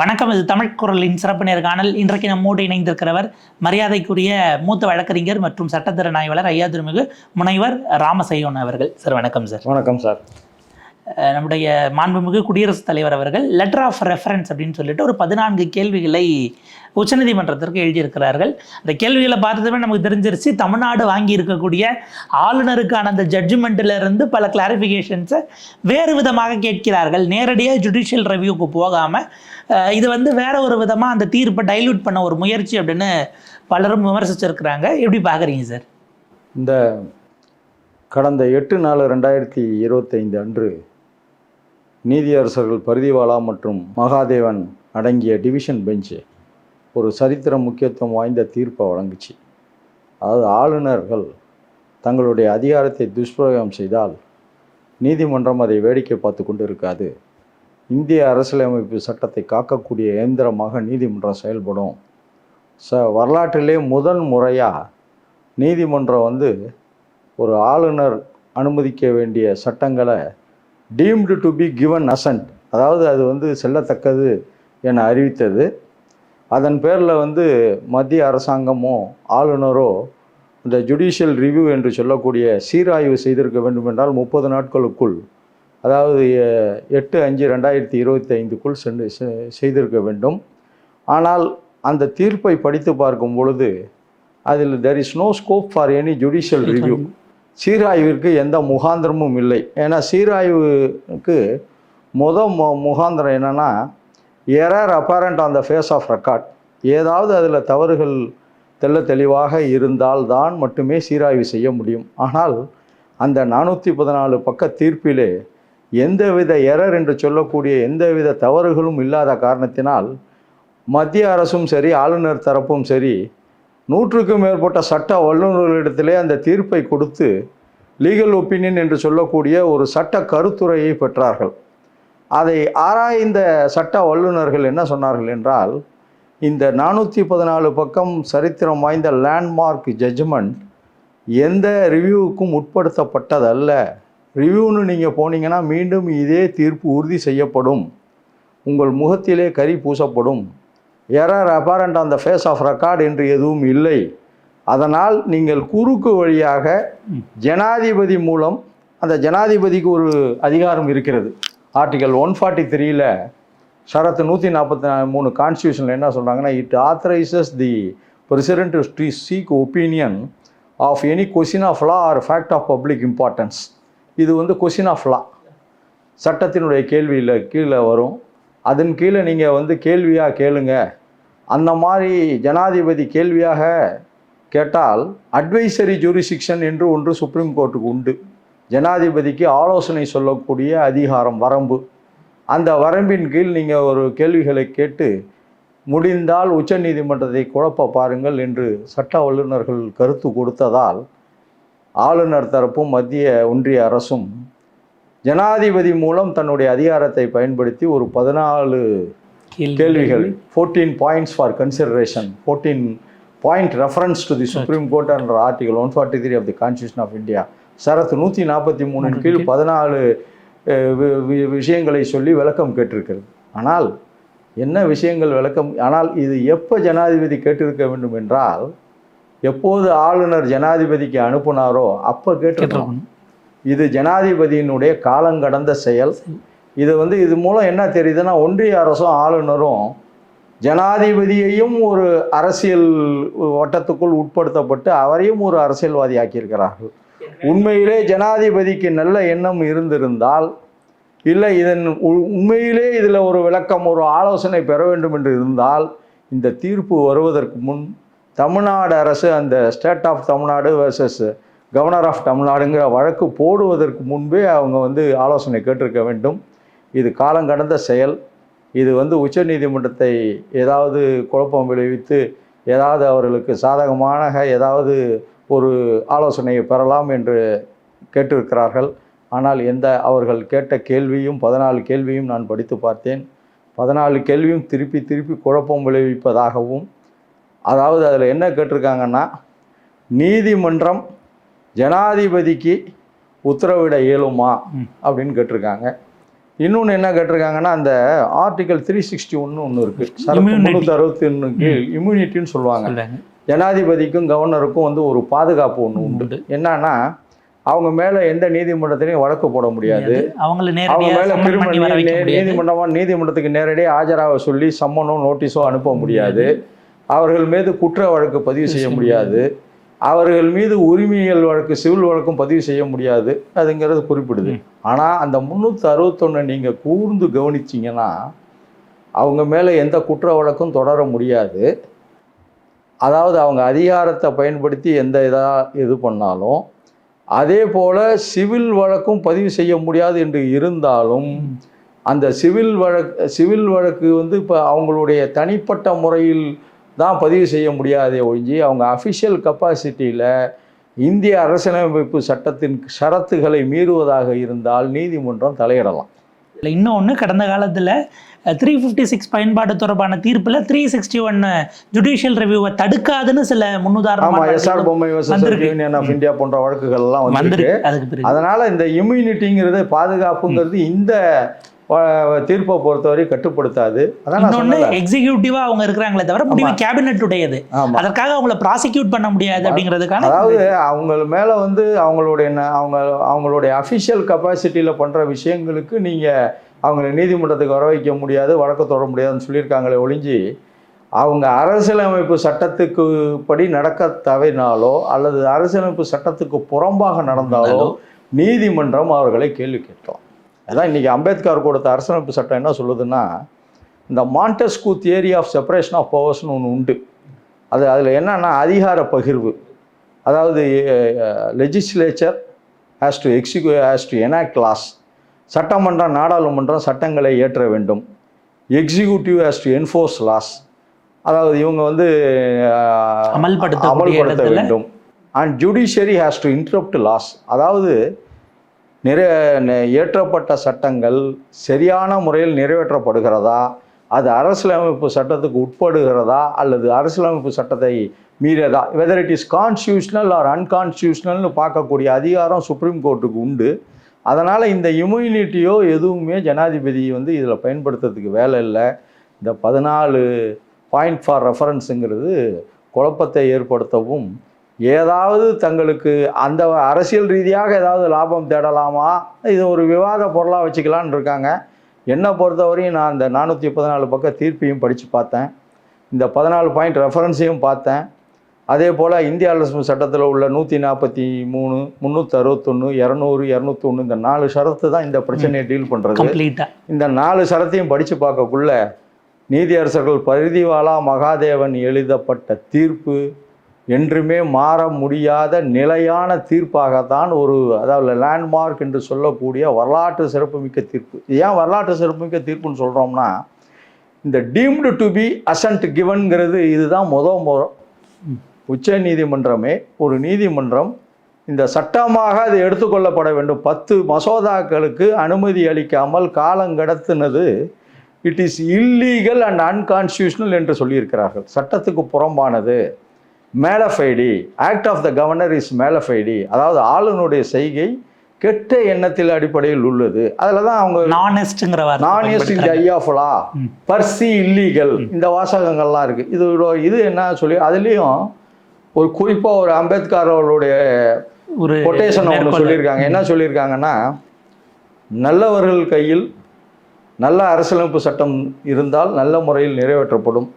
வணக்கம் இது தமிழ் குரலின் சிறப்பு நேர்காணல் இன்றைக்கு நம்மோடு இணைந்திருக்கிறவர் மரியாதைக்குரிய மூத்த வழக்கறிஞர் மற்றும் சட்டத்திறன் ஆய்வாளர் ஐயா திருமிகு முனைவர் ராமசையோன் அவர்கள். சார் வணக்கம் சார். வணக்கம் சார். நம்முடைய மாண்புமிகு குடியரசுத் தலைவர் அவர்கள் லெட்டர் ஆஃப் ரெஃபரன்ஸ் அப்படின்னு சொல்லிட்டு ஒரு பதினான்கு கேள்விகளை உச்சநீதிமன்றத்திற்கு எழுதியிருக்கிறார்கள். அந்த கேள்விகளை பார்த்ததுமே நமக்கு தெரிஞ்சிருச்சு தமிழ்நாடு வாங்கி இருக்கக்கூடிய ஆளுநருக்கான அந்த ஜட்ஜ்மெண்ட்டில் இருந்து பல கிளாரிஃபிகேஷன்ஸை வேறு விதமாக கேட்கிறார்கள். நேரடியாக ஜுடிஷியல் ரிவ்யூக்கு போகாமல் இது வந்து வேற ஒரு விதமாக அந்த தீர்ப்பை டைல்யூட் பண்ண ஒரு முயற்சி அப்படின்னு பலரும் விமர்சிச்சிருக்கிறாங்க. எப்படி பார்க்குறீங்க சார் இந்த கடந்த எட்டு நாலு ரெண்டாயிரத்தி இருபத்தைந்து அன்று நீதியரசர்கள் பரிதிவாலா மற்றும் மகாதேவன் அடங்கிய டிவிஷன் பெஞ்சு ஒரு சரித்திர முக்கியத்துவம் வாய்ந்த தீர்ப்பை வழங்குச்சு. அதாவது ஆளுநர்கள் தங்களுடைய அதிகாரத்தை துஷ்பிரயோகம் செய்தால் நீதிமன்றம் அதை வேடிக்கை பார்த்து கொண்டு இருக்காது இந்திய அரசியலமைப்பு சட்டத்தை காக்கக்கூடிய இயந்திரமாக நீதிமன்றம் செயல்படும். ச வரலாற்றிலே முதன் முறையாக நீதிமன்றம் வந்து ஒரு ஆளுநர் அனுமதிக்க வேண்டிய சட்டங்களை deemed to be given assent அதாவது அது வந்து செல்லத்தக்கது என அறிவித்தது. அதன் பேரில் வந்து மத்திய அரசாங்கமோ ஆளுநரோ இந்த ஜுடிஷியல் ரிவ்யூ என்று சொல்லக்கூடிய சீராய்வு செய்திருக்க வேண்டும் என்றால் முப்பது நாட்களுக்குள் அதாவது எட்டு அஞ்சு ரெண்டாயிரத்தி இருபத்தி ஐந்துக்குள் சென்று செ- செய்திருக்க வேண்டும். ஆனால் அந்த தீர்ப்பை படித்து பார்க்கும் பொழுது அதில் there is no scope for any judicial review சீராய்விற்கு எந்த முகாந்திரமும் இல்லை. ஏன்னா சீராய்வுக்கு முத மு முகாந்திரம் என்னென்னா error apparent on the face of record ஏதாவது அதில் தவறுகள் தெள்ள தெளிவாக இருந்தால்தான் மட்டுமே சீராய்வு செய்ய முடியும். ஆனால் அந்த நானூற்றி பதினாலு பக்க தீர்ப்பிலே எந்தவித எரர் என்று சொல்லக்கூடிய எந்தவித தவறுகளும் இல்லாத காரணத்தினால் மத்திய அரசும் சரி ஆளுநர் தரப்பும் சரி நூற்றுக்கும் மேற்பட்ட சட்ட வல்லுநர்களிடத்திலே அந்த தீர்ப்பை கொடுத்து லீகல் ஒப்பீனியன் என்று சொல்லக்கூடிய ஒரு சட்ட கருத்துரையை பெற்றார்கள். அதை ஆராய்ந்த சட்ட வல்லுநர்கள் என்ன சொன்னார்கள் என்றால் இந்த நானூற்றி பதினாலு பக்கம் சரித்திரம் வாய்ந்த லேண்ட்மார்க் ஜட்ஜ்மெண்ட் எந்த ரிவ்யூவுக்கும் உட்படுத்தப்பட்டதல்ல. ரிவ்யூன்னு நீங்கள் போனீங்கன்னா மீண்டும் இதே தீர்ப்பு உறுதி செய்யப்படும். உங்கள் முகத்திலே கரி பூசப்படும். Error apparent on the face of record என்று எதுவும் இல்லை. அதனால் நீங்கள் குறுக்கு வழியாக ஜனாதிபதி மூலம் அந்த ஜனாதிபதிக்கு ஒரு அதிகாரம் இருக்கிறது. ஆர்டிகல் ஒன் ஃபார்ட்டி த்ரீல சரத்து நூற்றி நாற்பத்தி மூணு கான்ஸ்டியூஷனில் என்ன சொல்கிறாங்கன்னா it authorizes the president to seek opinion of any question of law or fact of public importance இது வந்து கொஷின் ஆஃப் லா சட்டத்தினுடைய கேள்வியில் கீழே வரும். அதன் கீழே நீங்கள் வந்து கேள்வியாக கேளுங்க. அந்த மாதிரி ஜனாதிபதி கேள்வியாக கேட்டால் அட்வைசரி ஜூரிசிக்ஷன் என்று ஒன்று சுப்ரீம் கோர்ட்டுக்கு உண்டு. ஜனாதிபதிக்கு ஆலோசனை சொல்லக்கூடிய அதிகாரம் வரம்பு. அந்த வரம்பின் கீழ் நீங்கள் ஒரு கேள்விகளை கேட்டு முடிந்தால் உச்சநீதிமன்றத்தை குழப்ப பாருங்கள் என்று சட்ட வல்லுநர்கள் கருத்து கொடுத்ததால் ஆளுநர் தரப்பும் மத்திய ஒன்றிய அரசும் ஜனாதிபதி மூலம் தன்னுடைய அதிகாரத்தை பயன்படுத்தி ஒரு பதினாலு கேள்விகள். Fourteen points for consideration fourteen point reference to the supreme court என்ற article one forty three of the constitution of India சரத்து நூற்றி நாற்பத்தி மூணின் கீழ் பதினாலு விஷயங்களை சொல்லி விளக்கம் கேட்டிருக்கிறது. ஆனால் என்ன விஷயங்கள் விளக்கம் ஆனால் இது எப்போ ஜனாதிபதி கேட்டிருக்க வேண்டும் என்றால் எப்போது ஆளுநர் ஜனாதிபதிக்கு அனுப்புனாரோ அப்போ கேட்டிருக்கணும். இது ஜனாதிபதியினுடைய காலங்கடந்த செயல். இது வந்து இது மூலம் என்ன தெரியுதுன்னா ஒன்றிய அரசும் ஆளுநரும் ஜனாதிபதியையும் ஒரு அரசியல் வட்டத்துக்குள் உட்படுத்தப்பட்டு அவரையும் ஒரு அரசியல்வாதி ஆக்கியிருக்கிறார்கள். உண்மையிலே ஜனாதிபதிக்கு நல்ல எண்ணம் இருந்திருந்தால் இல்லை இதன் உ- உண்மையிலே இதில் ஒரு விளக்கம் ஒரு ஆலோசனை பெற வேண்டும் என்று இருந்தால் இந்த தீர்ப்பு வருவதற்கு முன் தமிழ்நாடு அரசு அந்த state of Tamil Nadu versus governor of தமிழ்நாடுங்கிற வழக்கு போடுவதற்கு முன்பே அவங்க வந்து ஆலோசனை கேட்டிருக்க வேண்டும். இது காலங்கடந்த செயல். இது வந்து உச்சநீதிமன்றத்தை ஏதாவது குழப்பம் விளைவித்து ஏதாவது அவர்களுக்கு சாதகமான ஏதாவது ஒரு ஆலோசனையை பெறலாம் என்று கேட்டிருக்கிறார்கள். ஆனால் எந்த அவர்கள் கேட்ட கேள்வியும் பதினாலு கேள்வியும் நான் படித்து பார்த்தேன். பதினாலு கேள்வியும் திருப்பி திருப்பி குழப்பம் விளைவிப்பதாகவும் அதாவது அதில் என்ன கேட்டிருக்காங்கன்னா நீதிமன்றம் ஜனாதிபதிக்கு உத்தரவிட இயலுமா. அப்படின்னு கேட்டிருக்காங்க. இன்னொன்று என்ன கேட்டிருக்காங்கன்னா அந்த ஆர்டிகல் த்ரீ சிக்ஸ்டி ஒன்று ஒன்று இருக்குது. முந்நூற்றி அறுபத்தி ஒன்றுக்கு இம்யூனிட்டின்னு சொல்லுவாங்க. ஜனாதிபதிக்கும் கவர்னருக்கும் வந்து ஒரு பாதுகாப்பு ஒன்று உண்டு. என்னன்னா அவங்க மேலே எந்த நீதிமன்றத்திலையும் வழக்கு போட முடியாது. அவங்கள அவங்க மேலே திரும்ப பண்ணி வர வைக்க நீ- முடியாது. நீதிமன்றமா நீதிமன்றத்துக்கு நேரடியாக ஆஜராக சொல்லி சம்மனோ நோட்டீஸோ அனுப்ப முடியாது. அவர்கள் மீது குற்ற வழக்கு பதிவு செய்ய முடியாது. அவர்கள் மீது உரிமையியல் வழக்கு சிவில் வழக்கும் பதிவு செய்ய முடியாது. அதுங்கிறது குறிப்பிடுது. ஆனால் அந்த முந்நூற்றி அறுபத்தொன்று நீங்கள் கூர்ந்து கவனிச்சிங்கன்னா அவங்க மேலே எந்த குற்ற வழக்கும் தொடர முடியாது. அதாவது அவங்க அதிகாரத்தை பயன்படுத்தி எந்த இதாக இது பண்ணாலும் அதே போல் சிவில் வழக்கும் பதிவு செய்ய முடியாது என்று இருந்தாலும் அந்த சிவில் வழக்கு சிவில் வழக்கு வந்து இப்போ அவங்களுடைய தனிப்பட்ட முறையில் தான் பதிவு செய்ய முடியாதே ஒழிஞ்சு அவங்க அஃபிஷியல் கெப்பாசிட்டியில் இந்திய அரசியலமைப்பு சட்டத்தின் ஷரத்துகளை மீறுவதாக இருந்தால் நீதிமன்றம் தலையிடலாம். இல்லை இன்னொன்று கடந்த காலத்தில் த்ரீ ஃபிஃப்டி சிக்ஸ் பயன்பாடு தொடர்பான தீர்ப்பில் த்ரீ சிக்ஸ்டி ஒன் ஜுடிஷியல் ரிவ்யூவை தடுக்காதுன்னு சில வந்திருக்கு. யூனியன் ஆஃப் இந்தியா போன்ற வழக்குகள்லாம் வந்திருக்கு. வந்திருக்கு அதனால இந்த இம்யூனிட்டிங்கிறது பாதுகாப்புங்கிறது இந்த தீர்ப்பை பொறுத்தவரை கட்டுப்படுத்தாது. எக்ஸிக்யூட்டிவா அவங்க இருக்கிறாங்களே தவிர முடிவு கேபினெட் உடையது அதற்காக அவங்கள ப்ராசிக்யூட் பண்ண முடியாது அப்படிங்கிறதுக்கான அதாவது அவங்க மேலே வந்து அவங்களுடைய அவங்க அவங்களுடைய அஃபிஷியல் கெப்பாசிட்டியில் பண்ணுற விஷயங்களுக்கு நீங்கள் அவங்கள நீதிமன்றத்துக்கு வர வைக்க முடியாது வழக்கு தொடர முடியாதுன்னு சொல்லியிருக்காங்களே ஒழிஞ்சு அவங்க அரசியலமைப்பு சட்டத்துக்கு படி நடக்க தவறினாலோ அல்லது அரசியலமைப்பு சட்டத்துக்கு புறம்பாக நடந்தாலோ நீதிமன்றம் அவர்களை கேள்வி கேட்கலாம் அதான் இன்றைக்கி அம்பேத்கர் கொடுத்த அரசியலமைப்பு சட்டம் என்ன சொல்லுதுன்னா இந்த Montesquieu theory of separation of பவர்ஸ்னு ஒன்று உண்டு. அது அதில் என்னன்னா அதிகார பகிர்வு. அதாவது legislature has to executive has to enact laws. சட்டமன்றம் நாடாளுமன்றம் சட்டங்களை இயற்ற வேண்டும். Executive has to enforce laws. அதாவது இவங்க வந்து அமல்படுத்த இடத்துல வேண்டும். And judiciary has to interpret laws அதாவது நிறை இயற்றப்பட்ட சட்டங்கள் சரியான முறையில் நிறைவேற்றப்படுகிறதா? அது அரசியலமைப்பு சட்டத்துக்கு உட்படுகிறதா? அல்லது அரசியலமைப்பு சட்டத்தை மீறியதா? Whether it is constitutional or அன்கான்ஸ்டியூஷனல்னு பார்க்கக்கூடிய அதிகாரம் சுப்ரீம் கோர்ட்டுக்கு உண்டு. அதனால் இந்த இம்யூனிட்டியோ எதுவுமே ஜனாதிபதி வந்து இதில் பயன்படுத்துறதுக்கு வேலை இல்லை. இந்த பதினாலு பாயிண்ட் ஃபார் ரெஃபரன்ஸுங்கிறது குழப்பத்தை ஏற்படுத்தவும் ஏதாவது தங்களுக்கு அந்த அரசியல் ரீதியாக ஏதாவது லாபம் தேடலாமா? இது ஒரு விவாத பொருளாக வச்சுக்கலான்னு இருக்காங்க. என்னை பொறுத்தவரையும் நான் இந்த நானூற்றி பதினாலு பக்கம் தீர்ப்பையும் படித்து பார்த்தேன். இந்த பதினாலு பாயிண்ட் ரெஃபரன்ஸையும் பார்த்தேன். அதே போல் இந்திய அரசு சட்டத்தில் உள்ள நூற்றி நாற்பத்தி மூணு முந்நூற்றி அறுபத்தொன்று இரநூறு இரநூத்தொன்று இந்த நாலு ஷரத்து தான் இந்த பிரச்சனையை டீல் பண்ணுறது இந்த நாலு சரத்தையும் படித்து பார்க்கக்குள்ள நீதியரசர்கள் பரிதிவாலா மகாதேவன் எழுதப்பட்ட தீர்ப்பு என்றுமே மாற முடியாத நிலையான தீர்ப்பாகத்தான் ஒரு அதாவது லேண்ட்மார்க் என்று சொல்லக்கூடிய வரலாற்று சிறப்புமிக்க தீர்ப்பு. ஏன் வரலாற்று சிறப்புமிக்க தீர்ப்புன்னு சொல்கிறோம்னா இந்த டீம்டு டு பி அசன்ட் கிவன்கிறது இதுதான் முத முறை உச்ச நீதிமன்றமே ஒரு நீதிமன்றம் இந்த சட்டமாக அது எடுத்துக்கொள்ளப்பட வேண்டும். பத்து மசோதாக்களுக்கு அனுமதி அளிக்காமல் காலங்கடத்தினது it is illegal and unconstitutional என்று சொல்லியிருக்கிறார்கள். சட்டத்துக்கு புறம்பானது. Mala fide act of the governor is mala fide. அதாவது ஆளுநருடைய செய்கை கெட்ட எண்ணத்தில் அடிப்படையில் உள்ளது. அதில் தான் அவங்க நானெஸ்ட்ங்கிற வார்த்தை நானேஸ்ட் இந்த பயன்படுத்துறாங்க. Eye of law per se illegal இந்த வாசகங்கள்லாம் இருக்கு. இது இது என்ன சொல்லி அதுலேயும் ஒரு குறிப்பாக ஒரு அம்பேத்கர் அவர்களுடைய ஒரு கொட்டேஷன் ஒன்று. சொல்லியிருக்காங்க. என்ன சொல்லியிருக்காங்கன்னா நல்லவர்கள் கையில் நல்ல அரசியலமைப்பு சட்டம் இருந்தால் நல்ல முறையில் நிறைவேற்றப்படும்.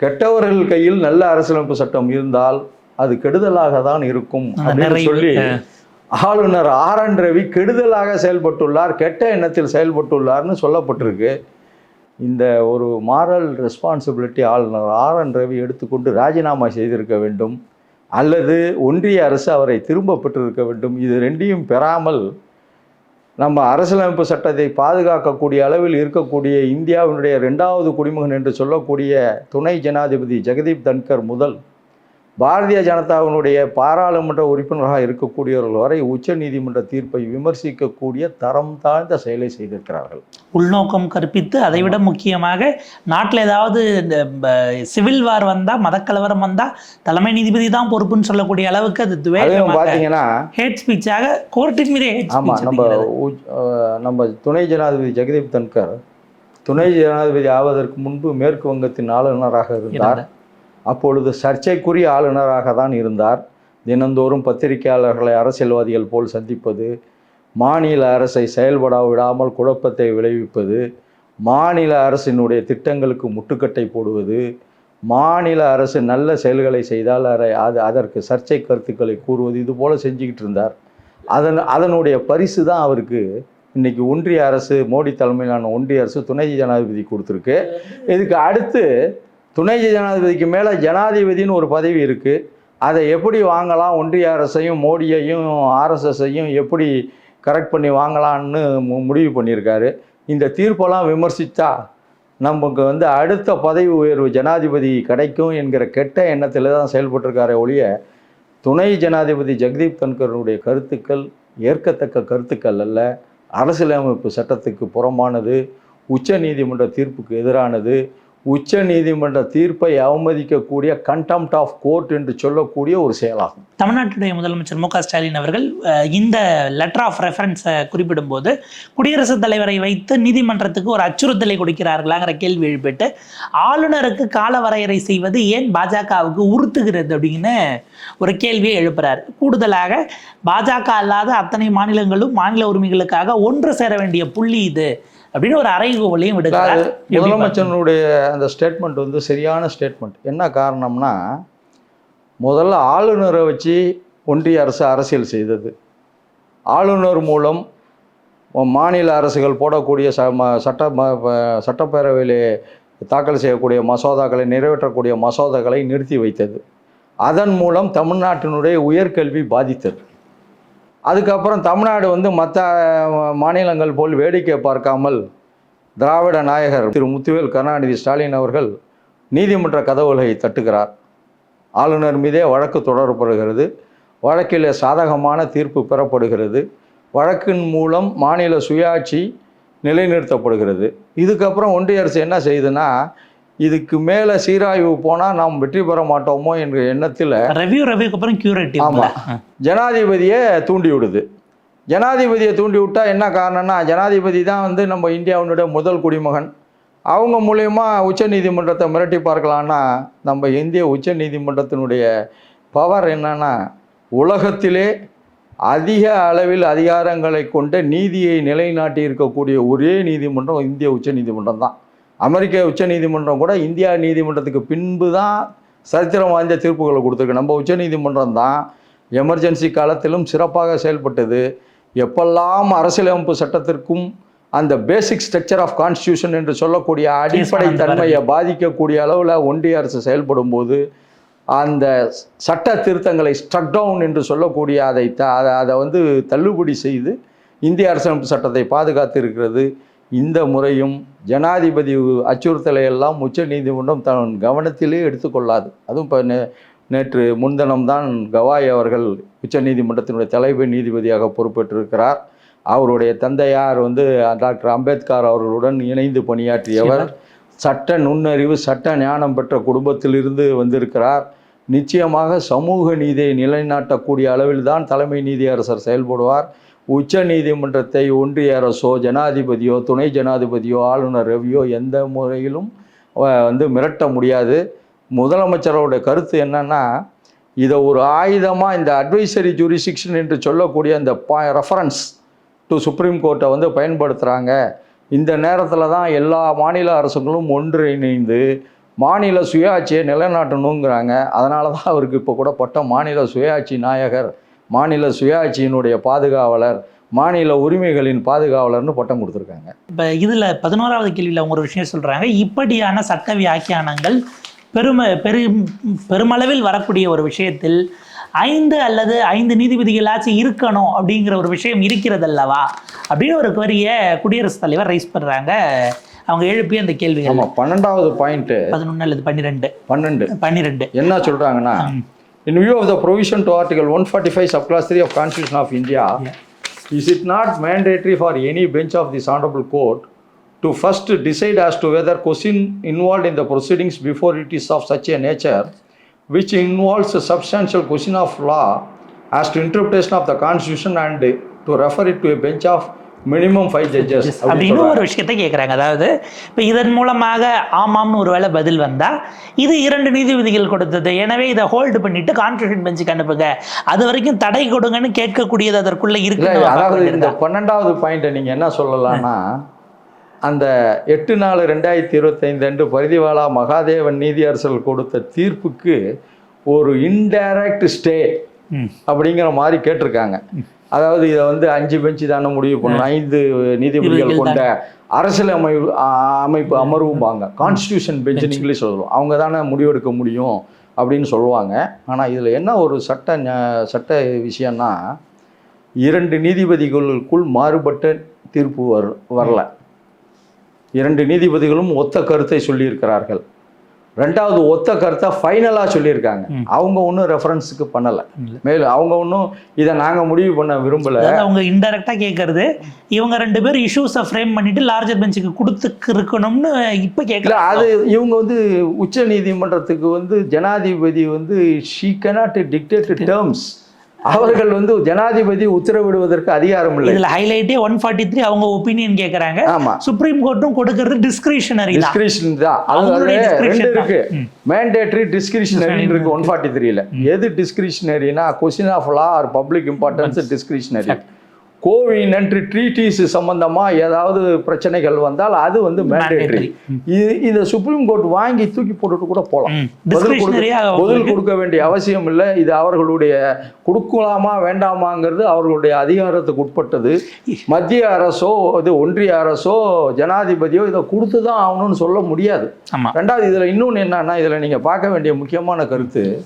கெட்டவர்கள் கையில் நல்ல அரசியலமைப்பு சட்டம் இருந்தால் அது கெடுதலாக தான் இருக்கும் அப்படின்னு சொல்லி. ஆளுநர் ஆர் என் ரவி கெடுதலாக செயல்பட்டுள்ளார் கெட்ட எண்ணத்தில் செயல்பட்டுள்ளார்னு சொல்லப்பட்டிருக்கு இந்த ஒரு மாரல் ரெஸ்பான்சிபிலிட்டி ஆளுநர் ஆர் என் ரவி எடுத்துக்கொண்டு ராஜினாமா செய்திருக்க வேண்டும் அல்லது ஒன்றிய அரசு அவரை திரும்ப பெற்றிருக்க வேண்டும் இது ரெண்டையும் பெறாமல் நம்ம அரசியலமைப்பு சட்டத்தை பாதுகாக்கக்கூடிய அளவில் இருக்கக்கூடிய இந்தியாவினுடைய ரெண்டாவது குடிமகன் என்று சொல்லக்கூடிய துணை ஜனாதிபதி ஜெகதீப் தன்கர் முதல் பாரதிய ஜனதாவினுடைய பாராளுமன்ற உறுப்பினராக இருக்கக்கூடியவர்கள் வரை உச்ச நீதிமன்ற தீர்ப்பை விமர்சிக்கக்கூடிய தரம் தாழ்ந்த செயலை செய்திருக்கிறார்கள். உள்நோக்கம் கற்பித்து அதை விட முக்கியமாக நாட்டில் ஏதாவது இந்த சிவில் வார் வந்தா மதக்கலவரம் வந்தா தலைமை நீதிபதி தான் பொறுப்புன்னு சொல்லக்கூடிய அளவுக்கு அது பார்த்தீங்கன்னா ஹேட் ஸ்பீச்சாக கோர்ட்டின் மீதே ஆமாம் நம்ம நம்ம துணை ஜனாதிபதி ஜெகதீப் தன்கர் துணை ஜனாதிபதி ஆவதற்கு முன்பு மேற்கு வங்கத்தின் ஆளுநராக இருந்தார். அப்பொழுது சர்ச்சைக்குரிய ஆளுநராக தான் இருந்தார். தினந்தோறும் பத்திரிகையாளர்களை அரசியல்வாதிகள் போல் சந்திப்பது மாநில அரசை செயல்பட விடாமல் குழப்பத்தை விளைவிப்பது மாநில அரசினுடைய திட்டங்களுக்கு முட்டுக்கட்டை போடுவது மாநில அரசு நல்ல செயல்களை செய்தால் அது அதற்கு சர்ச்சை கருத்துக்களை கூறுவது இது போல் செஞ்சுக்கிட்டு இருந்தார். அதன் அதனுடைய பரிசு தான் அவருக்கு இன்னைக்கு ஒன்றிய அரசு மோடி தலைமையிலான ஒன்றிய அரசு துணை ஜனாதிபதி கொடுத்துருக்கு. இதுக்கு அடுத்து துணை ஜனாதிபதிக்கு மேலே ஜனாதிபதின்னு ஒரு பதவி இருக்குது அதை எப்படி வாங்கலாம்? ஒன்றிய அரசையும் மோடியையும் ஆர்எஸ்எஸ்ஸையும் எப்படி கரெக்ட் பண்ணி வாங்கலான்னு மு- முடிவு பண்ணியிருக்காரு. இந்த தீர்ப்பெல்லாம் விமர்சித்தா நமக்கு வந்து அடுத்த பதவி உயர்வு ஜனாதிபதி கிடைக்கும் என்கிற கெட்ட எண்ணத்தில் தான் செயல்பட்டிருக்காரே ஒழிய துணை ஜனாதிபதி ஜெகதீப் தன்கருடைய கருத்துக்கள் ஏற்கத்தக்க கருத்துக்கள் அல்ல. அரசியலமைப்பு சட்டத்துக்கு புறமானது உச்ச நீதிமன்ற தீர்ப்புக்கு எதிரானது உச்ச நீதிமன்ற தீர்ப்பை அவமதிக்கக்கூடிய கண்டெம்ட் ஆஃப் கோர்ட் என்று சொல்லக்கூடிய ஒரு செயலாகும். தமிழ்நாட்டுடைய முதலமைச்சர் மு ஸ்டாலின் அவர்கள் இந்த லெட்டர் ஆஃப் ரெஃபரன்ஸை குறிப்பிடும்போது குடியரசுத் தலைவரை வைத்து நீதிமன்றத்துக்கு ஒரு அச்சுறுத்தலை கொடுக்கிறார்களாங்கிற கேள்வி எழுப்பிட்டு ஆளுநருக்கு கால வரையறை செய்வது ஏன் பாஜகவுக்கு உறுத்துகிறது அப்படின்னு ஒரு கேள்வியை எழுப்புறார். கூடுதலாக பாஜக அல்லாத அத்தனை மாநிலங்களும் மாநில உரிமைகளுக்காக ஒன்று சேர வேண்டிய புள்ளி இது. அப்படின்னு ஒரு அறைகோவலையும் விடுக்கிறார்? முதலமைச்சனுடைய அந்த ஸ்டேட்மெண்ட் வந்து சரியான ஸ்டேட்மெண்ட் என்ன காரணம்னா முதல்ல ஆளுநரை வச்சு ஒன்றிய அரசு அரசியல் செய்தது. ஆளுநர் மூலம் மாநில அரசுகள் போடக்கூடிய ச ம- சட்ட ம- சட்டப்பேரவையிலே தாக்கல் செய்யக்கூடிய மசோதாக்களை நிறைவேற்றக்கூடிய மசோதாக்களை நிறுத்தி வைத்தது. அதன் மூலம் தமிழ்நாட்டினுடைய உயர்கல்வி பாதித்தது. அதுக்கப்புறம் தமிழ்நாடு வந்து மற்ற மாநிலங்கள் போல் வேடிக்கை பார்க்காமல் திராவிட நாயகர் திரு முத்துவேல் கருணாநிதி ஸ்டாலின் அவர்கள் நீதிமன்ற கதவுகளை தட்டுகிறார். ஆளுநர் மீதே வழக்கு தொடரப்படுகிறது. வழக்கில் சாதகமான தீர்ப்பு பெறப்படுகிறது. வழக்கின் மூலம் மாநில சுயாட்சி நிலைநிறுத்தப்படுகிறது. இதுக்கப்புறம் ஒன்றிய அரசு என்ன செய்யுதுன்னா இதுக்கு மேலே சீராய்வு போனால் நாம் வெற்றி பெற மாட்டோமோ என்ற எண்ணத்தில் ரெவ்யூ ரெவ்யூக்கு அப்புறம் கியூரேட்டிவ் ஆமா. ஜனாதிபதியை தூண்டி விடுது ஜனாதிபதியை தூண்டி விட்டா என்ன காரணம்னா ஜனாதிபதி தான் வந்து நம்ம இந்தியாவினுடைய முதல் குடிமகன். அவங்க மூலயமா உச்ச நீதிமன்றத்தை மிரட்டி பார்க்கலான்னா நம்ம இந்திய உச்ச நீதிமன்றத்தினுடைய பவர் என்னன்னா உலகத்திலே அதிக அளவில் அதிகாரங்களை கொண்ட நீதியை நிலைநாட்டி இருக்கக்கூடிய ஒரே நீதிமன்றம் இந்திய உச்ச நீதிமன்றம் தான். அமெரிக்க உச்ச நீதிமன்றம் கூட இந்தியா நீதிமன்றத்துக்கு பின்பு தான் சரித்திரம் வாய்ந்த தீர்ப்புகளை கொடுத்துருக்கு. நம்ம உச்ச நீதிமன்றம் தான் எமர்ஜென்சி காலத்திலும் சிறப்பாக செயல்பட்டது. எப்பெல்லாம் அரசியலமைப்பு சட்டத்திற்கும் அந்த பேசிக் ஸ்ட்ரக்சர் ஆஃப் கான்ஸ்டியூஷன் என்று சொல்லக்கூடிய அடிப்படை தன்மையை பாதிக்கக்கூடிய அளவில் ஒன்றிய அரசு செயல்படும் போது அந்த சட்ட திருத்தங்களை ஸ்ட்ரக் டவுன் என்று சொல்லக்கூடிய அதை த அதை- அதை வந்து தள்ளுபடி செய்து இந்திய அரசியலமைப்பு சட்டத்தை பாதுகாத்து இருக்கிறது. இந்த முறையும் ஜனாதிபதி அச்சுறுத்தலை எல்லாம் உச்ச நீதிமன்றம் தன் கவனத்திலே எடுத்துக்கொள்ளாது. அதுவும் இப்போ நே நேற்று முன்தினம்தான் கவாய் அவர்கள் உச்ச நீதிமன்றத்தினுடைய தலைமை நீதிபதியாக பொறுப்பேற்றிருக்கிறார். அவருடைய தந்தையார் வந்து டாக்டர் அம்பேத்கர் அவர்களுடன் இணைந்து பணியாற்றியவர். சட்ட நுண்ணறிவு சட்ட ஞானம் பெற்ற குடும்பத்திலிருந்து வந்திருக்கிறார். நிச்சயமாக சமூக நீதியை நிலைநாட்டக்கூடிய அளவில் தான் தலைமை நீதியரசர் செயல்படுவார். உச்ச நீதிமன்றத்தை ஒன்றிய அரசோ ஜனாதிபதியோ துணை ஜனாதிபதியோ ஆளுநர் ரவியோ எந்த முறையிலும் வந்து மிரட்ட முடியாது. முதலமைச்சரோட கருத்து என்னென்னா இதை ஒரு ஆயுதமாக இந்த அட்வைசரி ஜூரிசிக்ஷன் என்று சொல்லக்கூடிய அந்த ரெஃபரன்ஸ் டு சுப்ரீம் கோர்ட்டை வந்து பயன்படுத்துகிறாங்க இந்த நேரத்தில் தான் எல்லா மாநில அரசுகளும் ஒன்றிணைந்து மாநில சுயாட்சியை நிலைநாட்டணுங்கிறாங்க. அதனால தான் அவருக்கு இப்போ கூட பட்டம் மாநில சுயாட்சி நாயகர் மாநில சுயாட்சியினுடைய பாதுகாவலர் மாநில உரிமைகளின் பாதுகாவலர்னு பட்டம் கொடுத்துருக்காங்க. இப்போ இதில் பதினோராவது கேள்வியில் அவங்க ஒரு விஷயம் சொல்கிறாங்க இப்படியான சட்ட வியாக்கியானங்கள் பெரும பெரு பெருமளவில் வரக்கூடிய ஒரு விஷயத்தில் ஐந்து அல்லது ஐந்து நீதிபதிகளாச்சும் இருக்கணும் அப்படிங்கிற ஒரு விஷயம் இருக்கிறது அல்லவா? அப்படின்னு ஒரு query-ய குடியரசுத் தலைவர் ரைஸ் பண்ணுறாங்க அவங்க எழுப்பிய அந்த ஆமாம் பன்னெண்டாவது பாயிண்ட்டு பதினொன்று அல்லது பன்னிரெண்டு. பன்னெண்டு. பன்னிரெண்டு. என்ன சொல்கிறாங்கன்னா In view of the provision to Article 145, subclass 3 of Constitution of India, is it not mandatory for any bench of this honorable court to first decide as to whether question involved in the proceedings before it is of such a nature which involves a substantial question of law as to interpretation of the constitution and to refer it to a bench of minimum five judges அப்படின்னு ஒரு விஷயத்தை கேட்குறாங்க அதாவது இப்போ இதன் மூலமாக ஆமாம்னு ஒரு வேளை பதில் வந்தால் இது இரண்டு நீதிபதிகள் கொடுத்தது எனவே இதை ஹோல்டு பண்ணிட்டு கான்ஸ்டியூஷன் பெஞ்சுக்கு அனுப்புங்க அது வரைக்கும் தடை கொடுங்கன்னு கேட்கக்கூடியது அதற்குள்ள இருக்கு அதாவது இந்த. பன்னெண்டாவது பாயிண்ட்டை நீங்கள் என்ன சொல்லலாம்னா அந்த எட்டு நாலு ரெண்டாயிரத்தி இருபத்தைந்து அன்று பரிதிவாலா மகாதேவன் நீதியரசர்கள் கொடுத்த தீர்ப்புக்கு ஒரு இன்டைரக்ட் ஸ்டே. அப்படிங்கிற மாதிரி கேட்டிருக்காங்க. அதாவது இதை வந்து அஞ்சு பெஞ்சு தானே முடிவு பண்ணணும். ஐந்து நீதிபதிகள் கொண்ட அரசியல் அமைப்பு அமைப்பு அமர்வும்பாங்க. கான்ஸ்டியூஷன் பெஞ்சுன்னு இங்கிலீஷ் சொல்லுவோம். அவங்க தானே முடிவெடுக்க முடியும் அப்படின்னு சொல்லுவாங்க. ஆனால் இதில் என்ன ஒரு சட்ட சட்ட விஷயம்னா இரண்டு நீதிபதிகளுக்குள் மாறுபட்ட தீர்ப்பு வர் வரல. இரண்டு நீதிபதிகளும் ஒத்த கருத்தை சொல்லியிருக்கிறார்கள். ரெண்டாவது ஒத்த கருத்தை ஃபைனலாக சொல்லியிருக்காங்க. அவங்க ஒன்றும் ரெஃபரன்ஸுக்கு பண்ணலை. மேலும் அவங்க ஒன்றும் இதை நாங்கள் முடிவு பண்ண விரும்பலை. அவங்க இன்டெரக்டா கேட்கறது இவங்க ரெண்டு பேரும் இஷ்யூஸை ஃப்ரேம் பண்ணிட்டு லார்ஜர் பெஞ்சுக்கு கொடுத்துக்கு இருக்கணும்னு இப்போ கேட்கல அது இவங்க வந்து உச்ச நீதிமன்றத்துக்கு வந்து ஜனாதிபதி வந்து ஷீ cannot dictate டேர்ம்ஸ் அவர்கள் வந்து ஜனாதிபதி உத்தரவிடுவதற்கு அதிகாரம் இல்லை. இதுல ஹைலைட்டே ஒன் ஃபார்ட்டி த்ரீ அவங்க ஒப்பீனியன் கேட்கறாங்க ஆமா. சுப்ரீம் கோர்ட்டும் கொடுக்கறது டிஸ்கிரிஷனரி தான். டிஸ்கிரிப்ஷன் தான். அது ரெண்டு. இருக்கு. மேண்டேட்டரி டிஸ்கிரிஷனரி இருக்கு ஒன் ஃபார்ட்டி த்ரீல எது டிஸ்கிரிஷனரினா question of law or public importance discretionary covenant treaties சம்பந்தமா ஏதாவது பிரச்சனைகள் வந்தால் அது வந்து மேண்டேட்டரி இது இந்த சுப்ரீம் கோர்ட் வாங்கி தூக்கி போட்டுட்டு கூட போகலாம். பதில் கொடுக்க- பதில் கொடுக்க வேண்டிய அவசியம் இல்லை. இது அவர்களுடைய கொடுக்கலாமா வேண்டாமாங்கிறது அவர்களுடைய அதிகாரத்துக்கு உட்பட்டது. மத்திய அரசோ இது ஒன்றிய அரசோ ஜனாதிபதியோ இதை கொடுத்து தான் ஆகணும்னு சொல்ல முடியாது. ரெண்டாவது இதில் இன்னொன்று என்னன்னா இதில் நீங்கள் பார்க்க வேண்டிய முக்கியமான கருத்து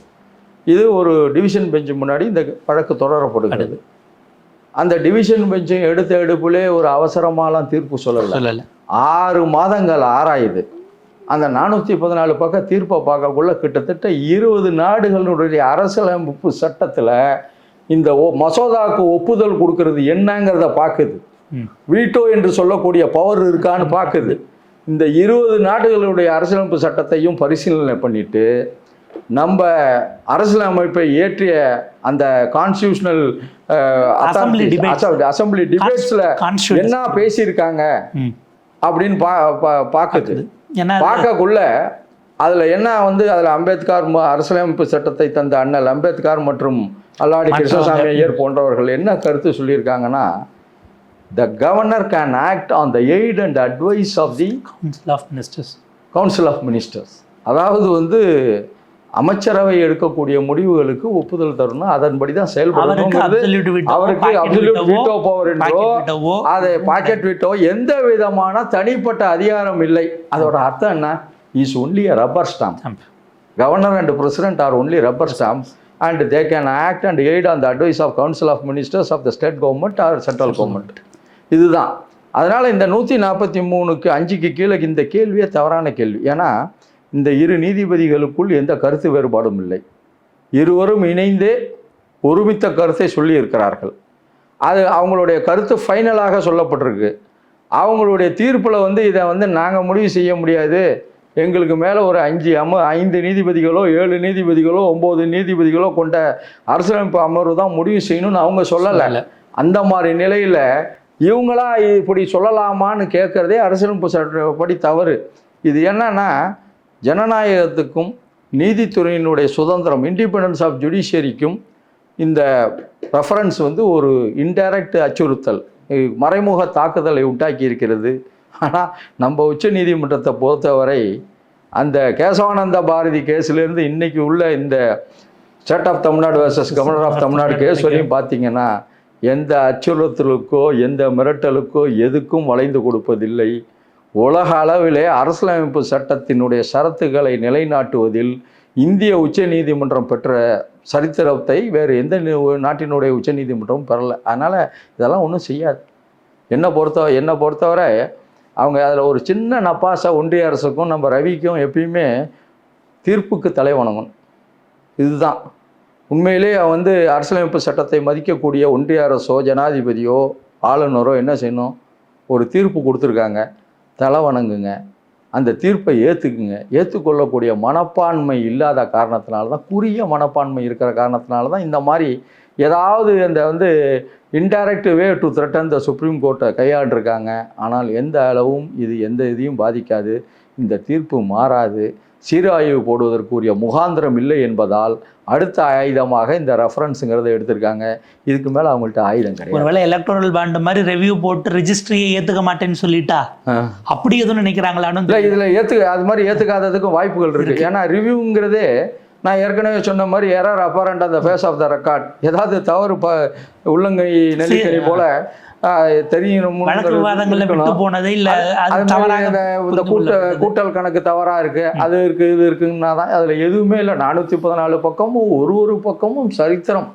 இது ஒரு டிவிஷன் பெஞ்சு முன்னாடி இந்த வழக்கு தொடரப்படுகிறது. அந்த டிவிஷன் பெஞ்சு எடுத்த எடுப்புலே ஒரு அவசரமாலாம் தீர்ப்பு சொல்லலை. சொல்லல. ஆறு மாதங்கள் ஆராயுது. அந்த நானூற்றி பதினாலு பக்கம் தீர்ப்பை பார்க்கக்குள்ள கிட்டத்தட்ட இருபது நாடுகளுடைய அரசியலமைப்பு சட்டத்தில் இந்த ஒ- மசோதாவுக்கு ஒப்புதல் கொடுக்கறது என்னங்கிறத பார்க்குது. வீட்டோ என்று சொல்லக்கூடிய பவர் இருக்கான்னு பார்க்குது இந்த இருபது நாடுகளுடைய அரசியலமைப்பு சட்டத்தையும் பரிசீலனை பண்ணிட்டு நம்ம அரசியலமைப்பை இயற்றிய அந்த கான்ஸ்டியூஷனல் debates. அசம்பிளி டிபேட்ஸில். என்ன பேசியிருக்காங்க. அப்படின்னு பா பார்க்குது பார்க்கக்குள்ள அதில் என்ன வந்து அதில் அம்பேத்கர் அரசியலமைப்பு சட்டத்தை தந்த அண்ணல் அம்பேத்கர் மற்றும் அல்லாடி கிருஷ்ணசாமி ஐயர் போன்றவர்கள் என்ன கருத்து சொல்லியிருக்காங்கன்னா the governor can act on the aid and advice of the council of ministers council of ministers அதாவது வந்து அமைச்சரவை எடுக்கக்கூடிய முடிவுகளுக்கு ஒப்புதல் தரணும். அதன்படி தான் விட்டோ அவருக்கு அப்சல்யூட் வீட்டோ பவர் என்றோ அதை பாக்கெட் விட்டோ எந்த விதமான தனிப்பட்ட அதிகாரம் இல்லை. அதோட அர்த்தம் என்ன? Is only a rubber stamp governor and president are only rubber stamp and they can act and aid on the advice of council of ministers of the state government or central government இதுதான். அதனால் இந்த நூற்றி நாற்பத்தி மூணுக்கு அஞ்சுக்கு கீழே இந்த கேள்வியே தவறான கேள்வி. ஏன்னா இந்த இரு நீதிபதிகளுக்குள் எந்த கருத்து வேறுபாடும் இல்லை. இருவரும் இணைந்தே ஒருமித்த கருத்தை சொல்லியிருக்கிறார்கள். அது அவங்களுடைய கருத்து ஃபைனலாக சொல்லப்பட்டிருக்கு. அவங்களுடைய தீர்ப்பில் வந்து இதை வந்து நாங்கள் முடிவு செய்ய முடியாது. எங்களுக்கு மேலே ஒரு அஞ்சு அம ஐந்து நீதிபதிகளோ ஏழு நீதிபதிகளோ ஒம்பது நீதிபதிகளோ கொண்ட அரசியலமைப்பு அமர்வு தான் முடிவு செய்யணும்னு அவங்க சொல்லலை. அந்த மாதிரி நிலையில் இவங்களா இப்படி சொல்லலாமான்னு கேட்குறதே அரசியலமைப்பு சட்டப்படி தவறு. இது என்னன்னா ஜனநாயகத்துக்கும் நீதித்துறையினுடைய சுதந்திரம் இண்டிபெண்டன்ஸ் ஆஃப் ஜுடிஷியரிக்கும் இந்த ரெஃபரன்ஸ் வந்து ஒரு இன்டைரக்ட் அச்சுறுத்தல். மறைமுக தாக்குதலை உண்டாக்கி இருக்கிறது. ஆனால் நம்ம உச்ச நீதிமன்றத்தை பொறுத்தவரை அந்த கேசவானந்த பாரதி கேஸ்லேருந்து இன்னைக்கு உள்ள இந்த state of Tamil Nadu versus governor of Tamil Nadu case வரையும் பார்த்தீங்கன்னா எந்த அச்சுறுத்தலுக்கோ எந்த மிரட்டலுக்கோ எதுக்கும் வளைந்து கொடுப்பதில்லை. உலக அளவிலே அரசியலமைப்பு சட்டத்தினுடைய ஷரத்துக்களை நிலைநாட்டுவதில் இந்திய உச்ச நீதிமன்றம் பெற்ற சரித்திரத்தை வேறு எந்த நாட்டினுடைய உச்ச நீதிமன்றமும் பெறலை. அதனால் இதெல்லாம் ஒன்றும் செய்யாது. என்னை பொறுத்த என்னை பொறுத்தவரை அவங்க அதில் ஒரு சின்ன நப்பாசை ஒன்றிய அரசுக்கும் நம்ம ரவிக்கும் எப்பயுமே தீர்ப்புக்கு தலை வணங்கணும். இதுதான். உண்மையிலே வந்து அரசியலமைப்பு சட்டத்தை மதிக்கக்கூடிய ஒன்றிய அரசோ ஜனாதிபதியோ ஆளுநரோ என்ன செய்யணும்? ஒரு தீர்ப்பு கொடுத்துருக்காங்க. தலை வணங்குங்க. அந்த தீர்ப்பை ஏற்றுக்குங்க ஏற்றுக்கொள்ளக்கூடிய மனப்பான்மை இல்லாத காரணத்தினால தான் குறுகிய மனப்பான்மை இருக்கிற காரணத்தினால தான் இந்த மாதிரி ஏதாவது அந்த வந்து indirect way to threaten the supreme கோர்ட்டை கையாண்டிருக்காங்க. ஆனால் எந்த அளவும் இது எந்த இதையும் பாதிக்காது. இந்த தீர்ப்பு மாறாது. சீராய்வு போடுவதற்குரிய முகாந்திரம் இல்லை என்பதால் அடுத்த ஆயுதமாக இந்த ரெஃபரன்ஸுங்கிறத எடுத்திருக்காங்க. இதுக்கு மேலே அவங்கள்ட்ட ஆயுதம் கிடையாது. ஒருவேளை எலக்ட்ரல் பாண்ட் மாதிரி ரெவ்யூ போட்டு ரெஜிஸ்ட்ரியை ஏத்துக்க மாட்டேன்னு சொல்லிட்டா. அப்படி எதுவும் நினைக்கிறாங்களான்னு இல்லை இதில் ஏற்று அது மாதிரி ஏற்றுக்காததுக்கும் வாய்ப்புகள் இருக்குது ஏன்னா ரிவ்யூங்கிறதே நான் ஏற்கனவே சொன்ன மாதிரி எரர் அப்பரண்ட் அந்த ஃபேஸ் ஆஃப் த ரெக்கார்ட் ஏதாவது தவறு ப உள்ளங்கை நெல்லிக்கை போல விட்டு போனது இல்ல இந்த கூட்ட. கூட்டல் கணக்கு தவறா இருக்கு அது இருக்கு இது இருக்குன்னா தான் அதுல எதுவுமே இல்லை. நானூற்றி பதினாலு பக்கமும் ஒரு ஒரு பக்கமும் சரித்திரம்.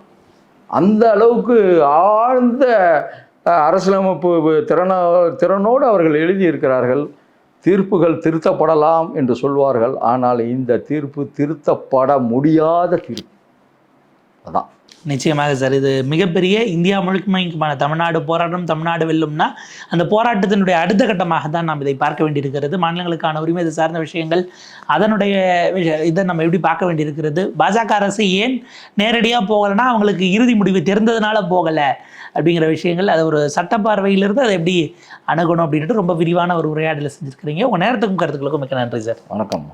அந்த அளவுக்கு ஆழ்ந்த அரசியலமைப்பு திறன திறனோடு அவர்கள் எழுதியிருக்கிறார்கள். தீர்ப்புகள் திருத்தப்படலாம் என்று சொல்வார்கள். ஆனால் இந்த தீர்ப்பு திருத்தப்பட முடியாத தீர்ப்பு. அதான். நிச்சயமாக சார். இது மிகப்பெரிய இந்தியா முழுக்கமைக்குமான தமிழ்நாடு போராட்டம் தமிழ்நாடு வெல்லும்னா அந்த போராட்டத்தினுடைய அடுத்த கட்டமாக தான் நாம் இதை பார்க்க வேண்டியிருக்கிறது. மாநிலங்களுக்கான உரிமை இது சார்ந்த விஷயங்கள் அதனுடைய இதை நம்ம எப்படி பார்க்க வேண்டியிருக்கிறது? பாஜக அரசு ஏன் நேரடியாக போகலைன்னா அவங்களுக்கு இறுதி முடிவு தெரிந்ததுனால போகலை அப்படிங்கிற விஷயங்கள் அது ஒரு சட்ட பார்வையிலிருந்து அதை எப்படி அணுகணும் அப்படின்ட்டு ரொம்ப விரிவான ஒரு உரையாடலை செஞ்சுருக்கிறீங்க. உங்கள் நேரத்துக்கும் கருத்துக்களுக்கும் மிக்க நன்றி சார். வணக்கம்.